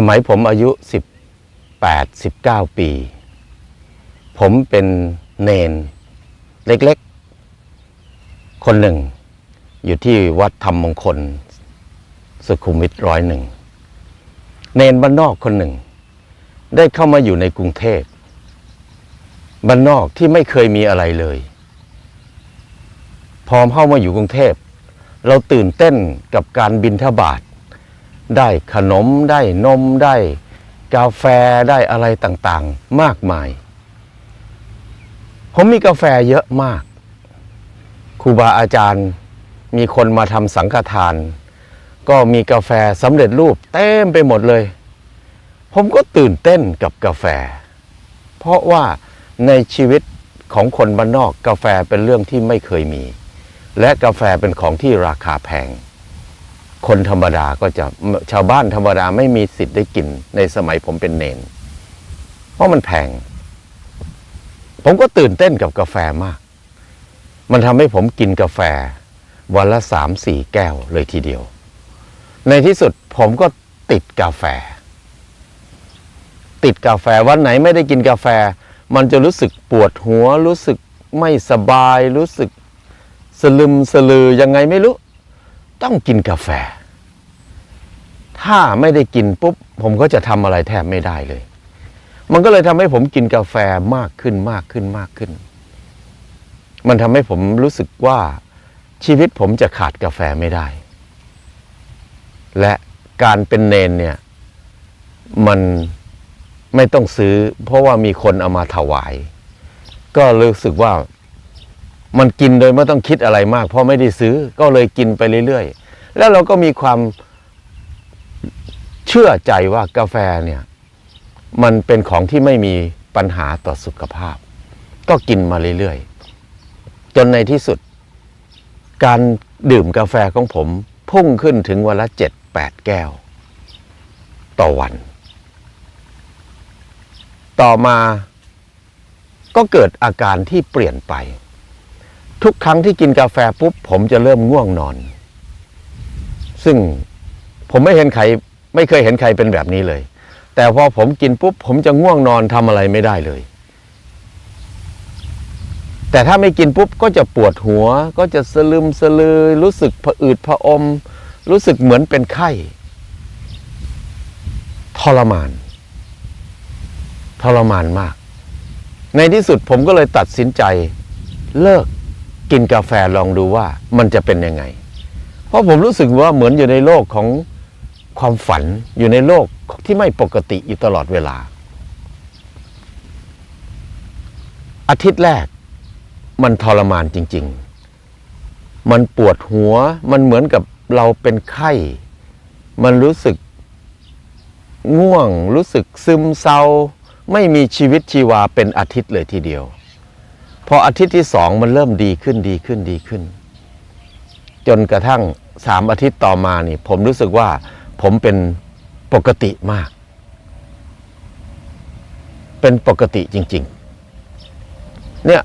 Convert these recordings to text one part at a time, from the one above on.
สมัยผมอายุสิบแปดสิบเก้าปี ผมเป็นเนนเล็กๆ คนหนึ่ง อยู่ที่วัดธรรมมงคล สุขุมวิทร้อยหนึ่ง เนนบ้านนอกคนหนึ่ง ได้เข้ามาอยู่ในกรุงเทพบ้านนอกที่ไม่เคยมีอะไรเลย พอเข้ามาอยู่กรุงเทพ เราตื่นเต้นกับการบินทบาท ได้ขนมได้นมได้ กาแฟได้อะไรต่างๆ มากมาย ผมมีกาแฟเยอะมากครูบาอาจารย์มีคนมาทำสังฆทาน ก็มีกาแฟสำเร็จรูปเต็มไปหมดเลย ผมก็ตื่นเต้นกับกาแฟ เพราะว่าในชีวิตของคนบ้านนอกกาแฟเป็นเรื่องที่ไม่เคยมี และกาแฟเป็นของที่ราคาแพง คนธรรมดาก็จะชาวบ้านธรรมดาไม่มีสิทธิ์ได้กินในสมัยผมเป็นเนน เพราะมันแพง ผมก็ตื่นเต้นกับกาแฟมาก มันทำให้ผมกินกาแฟ วันละสามสี่แก้วเลยทีเดียว ในที่สุดผมก็ติดกาแฟ ติดกาแฟวันไหนไม่ได้กินกาแฟ มันจะรู้สึกปวดหัว รู้สึกไม่สบาย รู้สึกสลึมสลือยังไงไม่รู้ ต้องกินกาแฟ ถ้าไม่ได้กินปุ๊บ ผมก็จะทำอะไรแทบไม่ได้เลย มันก็เลยทำให้ผมกินกาแฟมากขึ้นมากขึ้นมากขึ้น มันทำให้ผมรู้สึกว่าชีวิตผมจะขาดกาแฟไม่ได้ และการเป็นเนนเนี่ย มันไม่ต้องซื้อ เพราะว่ามีคนเอามาถวาย ก็รู้สึกว่ามันกินโดยไม่ต้องคิดอะไรมาก เพราะไม่ได้ซื้อก็เลยกินไปเรื่อยๆ แล้วเราก็มีความ เชื่อใจว่ากาแฟเนี่ยมันเป็นของที่ไม่มีปัญหาต่อสุขภาพ ก็กินมาเรื่อยๆ จนในที่สุด การดื่มกาแฟของผมพุ่งขึ้นถึงวันละเจ็ดแปดแก้ว ต่อวัน ต่อมาก็เกิดอาการที่เปลี่ยนไป ทุกครั้งที่กินกาแฟปุ๊บผมจะเริ่มง่วงนอน ซึ่ง ผมไม่เห็นใครไม่เคยเห็นใครเป็นแบบนี้เลย แต่พอผมกินปุ๊บผมจะง่วงนอนทำอะไรไม่ได้เลย แต่ถ้าไม่กินปุ๊บก็จะปวดหัว ก็จะสลึมสลือ รู้สึกผะอืดผะอม รู้สึกเหมือนเป็นไข้ทรมานทรมานมาก ในที่สุดผมก็เลยตัดสินใจ เลิกกินกาแฟลองดูว่ามันจะเป็นยังไง เพราะผมรู้สึกว่าเหมือนอยู่ในโลกของ ความฝันอยู่ในโลกที่ไม่ปกติอยู่ตลอดเวลา อาทิตย์แรกมันทรมานจริง ๆ มันปวดหัวมันเหมือนกับเราเป็นไข้ มันรู้สึกง่วงรู้สึกซึมเศร้า ไม่มีชีวิตชีวาเป็นอาทิตย์เลยทีเดียว พออาทิตย์ที่สองมันเริ่มดีขึ้นดีขึ้นดีขึ้น จนกระทั่งสามอาทิตย์ต่อมานี่ ผมรู้สึกว่า ผมเป็นปกติมาก เป็นปกติจริง ๆ เนี่ย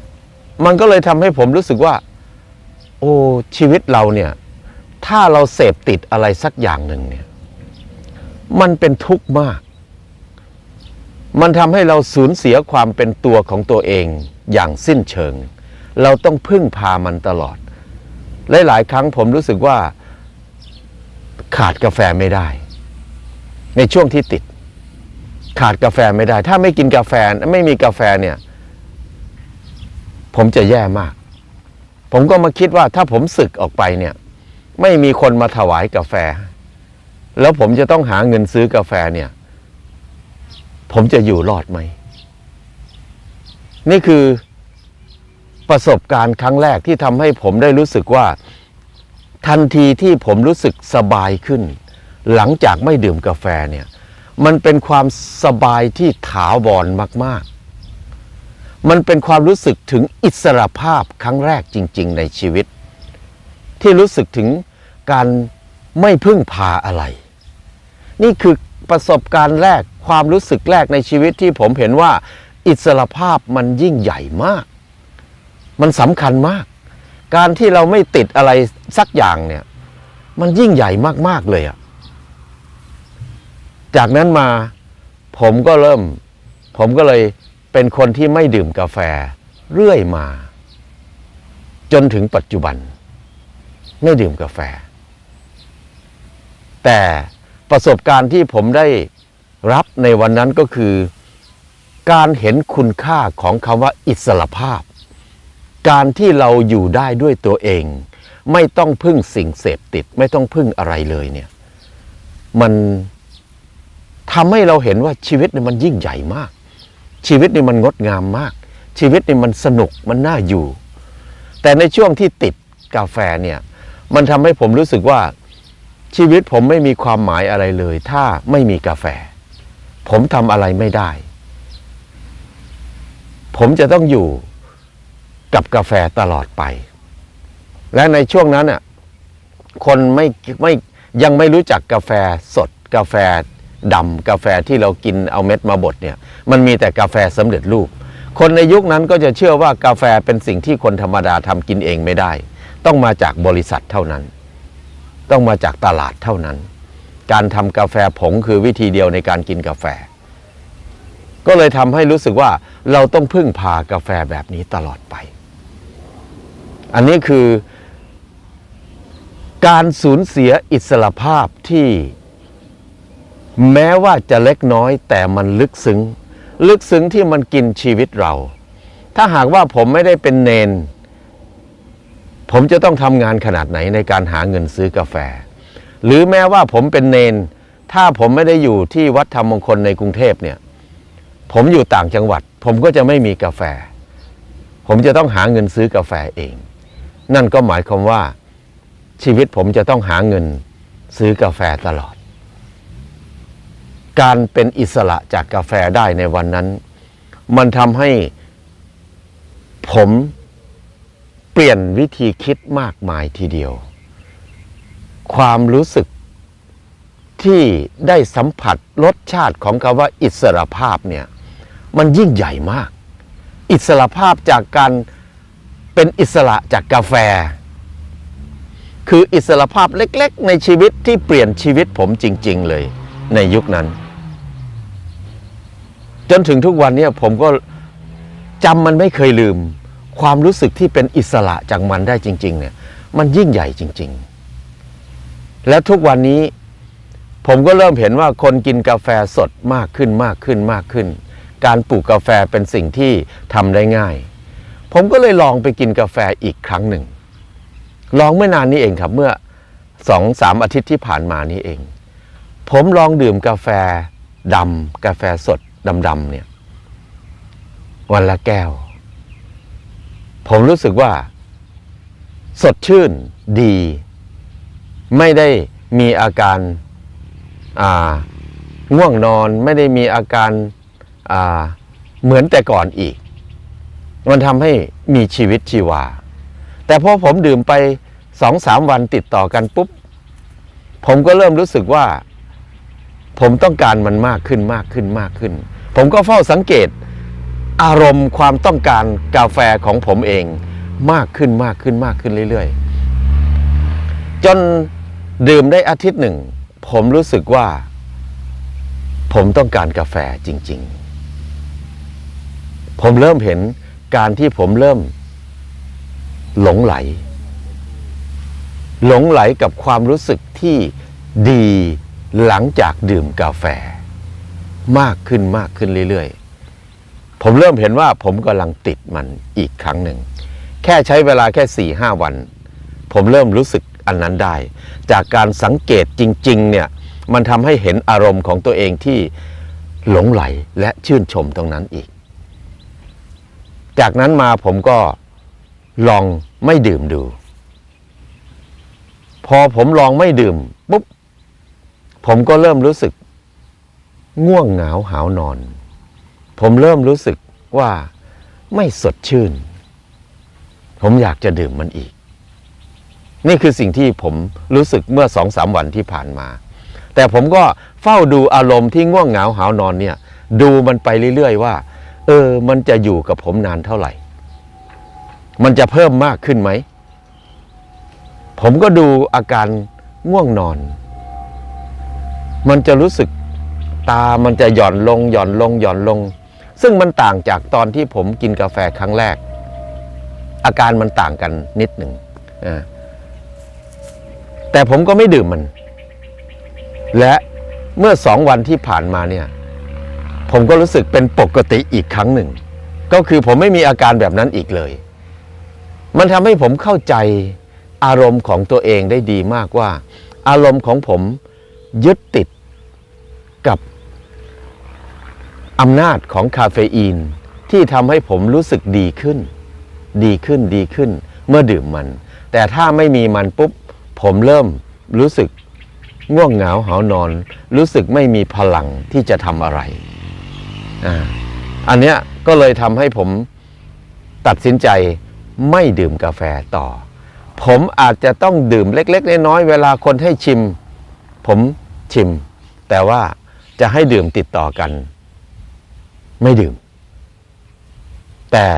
มันก็เลยทำให้ผมรู้สึกว่า โอ้ชีวิตเราเนี่ย ถ้าเราเสพติดอะไรสักอย่างหนึ่งเนี่ย มันเป็นทุกข์มาก มันทำให้เราสูญเสียความเป็นตัวของตัวเองอย่างสิ้นเชิง เราต้องพึ่งพามันตลอด หลาย ๆ ครั้งผมรู้สึกว่า ขาดกาแฟไม่ได้ ในช่วงที่ติด ขาดกาแฟไม่ได้ ถ้าไม่กินกาแฟไม่มีกาแฟเนี่ย ผมจะแย่มาก ผมก็มาคิดว่าถ้าผมศึกออกไปเนี่ย ไม่มีคนมาถวายกาแฟ แล้วผมจะต้องหาเงินซื้อกาแฟเนี่ย ผมจะอยู่รอดไหม นี่คือประสบการณ์ครั้งแรกที่ทำให้ผมได้รู้สึกว่า ทันทีที่ผมรู้สึกสบายขึ้น หลังจากไม่ดื่มกาแฟเนี่ยมันเป็นความสบายที่ถาวรมาก ๆ มันเป็นความรู้สึกถึงอิสรภาพครั้งแรกจริง ๆ ในชีวิต ที่รู้สึกถึงการไม่พึ่งพาอะไร นี่คือประสบการณ์แรกความรู้สึกแรกในชีวิตที่ผมเห็นว่า อิสรภาพมันยิ่งใหญ่มาก มันสำคัญมาก การที่เราไม่ติดอะไรสักอย่างเนี่ย มันยิ่งใหญ่มาก ๆ เลยอะจากนั้นมาผมก็เริ่ม ผมก็เลยเป็นคนที่ไม่ดื่มกาแฟเรื่อยมา จนถึงปัจจุบัน ไม่ดื่มกาแฟ แต่ประสบการณ์ที่ผมได้รับในวันนั้นก็คือ การเห็นคุณค่าของคำว่าอิสระภาพ การที่เราอยู่ได้ด้วยตัวเอง ไม่ต้องพึ่งสิ่งเสพติด ไม่ต้องพึ่งอะไรเลยเนี่ย มันทำให้เราเห็นว่าชีวิตเนี่ยมันยิ่งใหญ่มาก ชีวิตนี่มันงดงามมาก ชีวิตนี่มันสนุกมันน่าอยู่ แต่ในช่วงที่ติดกาแฟเนี่ย มันทำให้ผมรู้สึกว่าชีวิตผมไม่มีความหมายอะไรเลย ถ้าไม่มีกาแฟ ผมทำอะไรไม่ได้ ผมจะต้องอยู่ กับกาแฟตลอดไป และในช่วงนั้นอะคนไม่ไม่ยังไม่รู้จักกาแฟสดกาแฟดำกาแฟที่เรากินเอาเม็ดมาบดเนี่ยมันมีแต่กาแฟสำเร็จรูป คนในยุคนั้นก็จะเชื่อว่ากาแฟเป็นสิ่งที่คนธรรมดาทำกินเองไม่ได้ ต้องมาจากบริษัทเท่านั้น ต้องมาจากตลาดเท่านั้น การทำกาแฟผงคือวิธีเดียวในการกินกาแฟ ก็เลยทำให้รู้สึกว่าเราต้องพึ่งพากาแฟแบบนี้ตลอดไป อันนี้คือการสูญเสียอิสรภาพที่แม้ว่าจะเล็กน้อยแต่มันลึกซึ้ง ลึกซึ้งที่มันกินชีวิตเรา ถ้าหากว่าผมไม่ได้เป็นเนน ผมจะต้องทำงานขนาดไหนในการหาเงินซื้อกาแฟ หรือแม้ว่าผมเป็นเนน ถ้าผมไม่ได้อยู่ที่วัดธรรมมงคลในกรุงเทพเนี่ย ผมอยู่ต่างจังหวัด ผมก็จะไม่มีกาแฟ ผมจะต้องหาเงินซื้อกาแฟเอง นั่นก็หมายความว่าชีวิตผมจะต้องหาเงินซื้อกาแฟตลอด การเป็นอิสระจากกาแฟได้ในวันนั้น มันทำให้ผมเปลี่ยนวิธีคิดมากมายทีเดียว ความรู้สึกที่ได้สัมผัสรสชาติของคำว่าอิสระภาพเนี่ย มันยิ่งใหญ่มาก อิสระภาพจากการ เป็นอิสระจากกาแฟ คืออิสระภาพเล็ก ๆ ในชีวิตที่เปลี่ยนชีวิตผมจริง ๆ เลยในยุคนั้น จนถึงทุกวันนี้ผมก็จำมันไม่เคยลืม ความรู้สึกที่เป็นอิสระจากมันได้จริง ๆ เนี่ย มันยิ่งใหญ่จริง ๆ และทุกวันนี้ผมก็เริ่มเห็นว่าคนกินกาแฟสดมากขึ้นมากขึ้นมากขึ้น การปลูกกาแฟเป็นสิ่งที่ทำได้ง่าย ผมก็เลยลองไปกินกาแฟอีกครั้งหนึ่ง ลองเมื่อนานนี้เองครับเมื่อสองสามอาทิตย์ที่ผ่านมานี้เอง ผมลองดื่มกาแฟดำกาแฟสดดำๆเนี่ย วันละแก้ว ผมรู้สึกว่า สดชื่นดี ไม่ได้มีอาการอ่าง่วงนอนไม่ได้มีอาการอ่าเหมือนแต่ก่อนอีก มันทำให้มีชีวิตชีวา แต่พอผมดื่มไปสองสามวันติดต่อกันปุ๊บ ผมก็เริ่มรู้สึกว่า ผมต้องการมันมากขึ้นมากขึ้นมากขึ้น ผมก็เฝ้าสังเกตอารมณ์ความต้องการกาแฟของผมเองมากขึ้นมากขึ้นมากขึ้นเรื่อยๆ จนดื่มได้อาทิตย์หนึ่ง ผมรู้สึกว่า ผมต้องการกาแฟจริง ๆ ผมเริ่มเห็น การที่ผมเริ่ม หลงไหล หลงไหลกับความรู้สึกที่ดีหลังจากดื่มกาแฟ มากขึ้นมากขึ้นเรื่อยๆ ผมเริ่มเห็นว่าผมกำลังติดมันอีกครั้งหนึ่ง แค่ใช้เวลาแค่สี่ห้าวัน ผมเริ่มรู้สึกอันนั้นได้ จากการสังเกตจริง ๆ เนี่ย มันทำให้เห็นอารมณ์ของตัวเองที่หลงไหลและชื่นชมตรงนั้นอีก จากนั้นมาผมก็ลองไม่ดื่มดู พอผมลองไม่ดื่มปุ๊บผมก็เริ่มรู้สึก ง่วงเหงาหาวนอน ผมเริ่มรู้สึกว่าไม่สดชื่น ผมอยากจะดื่มมันอีก นี่คือสิ่งที่ผมรู้สึกเมื่อสองสามวันที่ผ่านมา แต่ผมก็เฝ้าดูอารมณ์ที่ง่วงเหงาหาวนอนเนี่ย ดูมันไปเรื่อย ๆ ว่า เออ มันจะอยู่กับผมนานเท่าไหร่ มันจะเพิ่มมากขึ้นไหม ผมก็ดูอาการง่วงนอน มันจะรู้สึกตามันจะหย่อนลงหย่อนลงหย่อนลง ซึ่งมันต่างจากตอนที่ผมกินกาแฟครั้งแรก อาการมันต่างกันนิดหนึ่งอ่าแต่ผมก็ไม่ดื่มมัน และเมื่อสองวันที่ผ่านมาเนี่ย ผมก็รู้สึกเป็นปกติอีกครั้งหนึ่ง ก็คือผมไม่มีอาการแบบนั้นอีกเลย มันทำให้ผมเข้าใจอารมณ์ของตัวเองได้ดีมากว่า อารมณ์ของผมยึดติดกับอำนาจของคาเฟอีน ที่ทำให้ผมรู้สึกดีขึ้น ดีขึ้นดีขึ้น เมื่อดื่มมัน แต่ถ้าไม่มีมันปุ๊บ ผมเริ่มรู้สึกง่วงเหงาหานอน รู้สึกไม่มีพลังที่จะทำอะไร อันเนี้ยก็เลยทำให้ผมตัดสินใจไม่ดื่มกาแฟต่อ ผมอาจจะต้องดื่มเล็ก ๆ น้อยๆเวลาคนให้ชิม ผมชิม แต่ว่าจะให้ดื่มติดต่อกัน ไม่ดื่ม แต่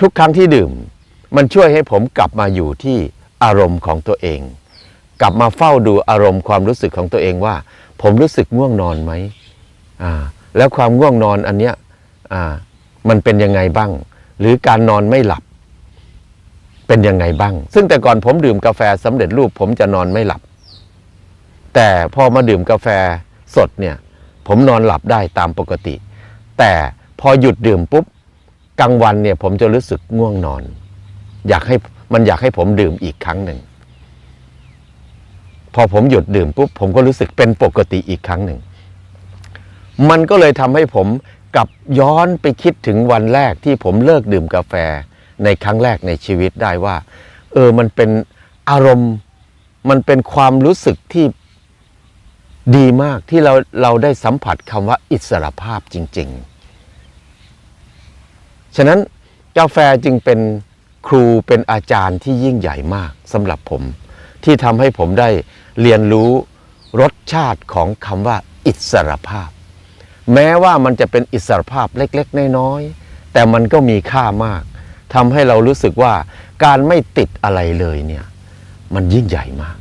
ทุกครั้งที่ดื่ม มันช่วยให้ผมกลับมาอยู่ที่อารมณ์ของตัวเอง กลับมาเฝ้าดูอารมณ์ความรู้สึกของตัวเองว่า ผมรู้สึกง่วงนอนไหมอ่า แล้วความง่วงนอนอันเนี้ยมันเป็นยังไงบ้าง หรือการนอนไม่หลับ เป็นยังไงบ้าง ซึ่งแต่ก่อนผมดื่มกาแฟสำเร็จรูปผมจะนอนไม่หลับ แต่พอมาดื่มกาแฟสดเนี่ย ผมนอนหลับได้ตามปกติ แต่พอหยุดดื่มปุ๊บกลางวันเนี่ย ผมจะรู้สึกง่วงนอน อยากให้มันอยากให้ผมดื่มอีกครั้งหนึ่งพอผมหยุดดื่มปุ๊บผมก็รู้สึกเป็นปกติอีกครั้งหนึ่ง มันก็เลยทำให้ผมกลับย้อนไปคิดถึงวันแรกที่ผมเลิกดื่มกาแฟในครั้งแรกในชีวิตได้ว่า เออมันเป็นอารมณ์มันเป็นความรู้สึกที่ดีมากที่เราเราได้สัมผัสคำว่าอิสรภาพจริง ๆ ฉะนั้นกาแฟจึงเป็นครูเป็นอาจารย์ที่ยิ่งใหญ่มากสำหรับผม ที่ทำให้ผมได้เรียนรู้รสชาติของคำว่าอิสรภาพ แม้ว่ามันจะเป็นอิสรภาพเล็กๆ น้อยๆ แต่มันก็มีค่ามากทำให้เรารู้สึกว่าการไม่ติดอะไรเลยเนี่ย มันยิ่งใหญ่มาก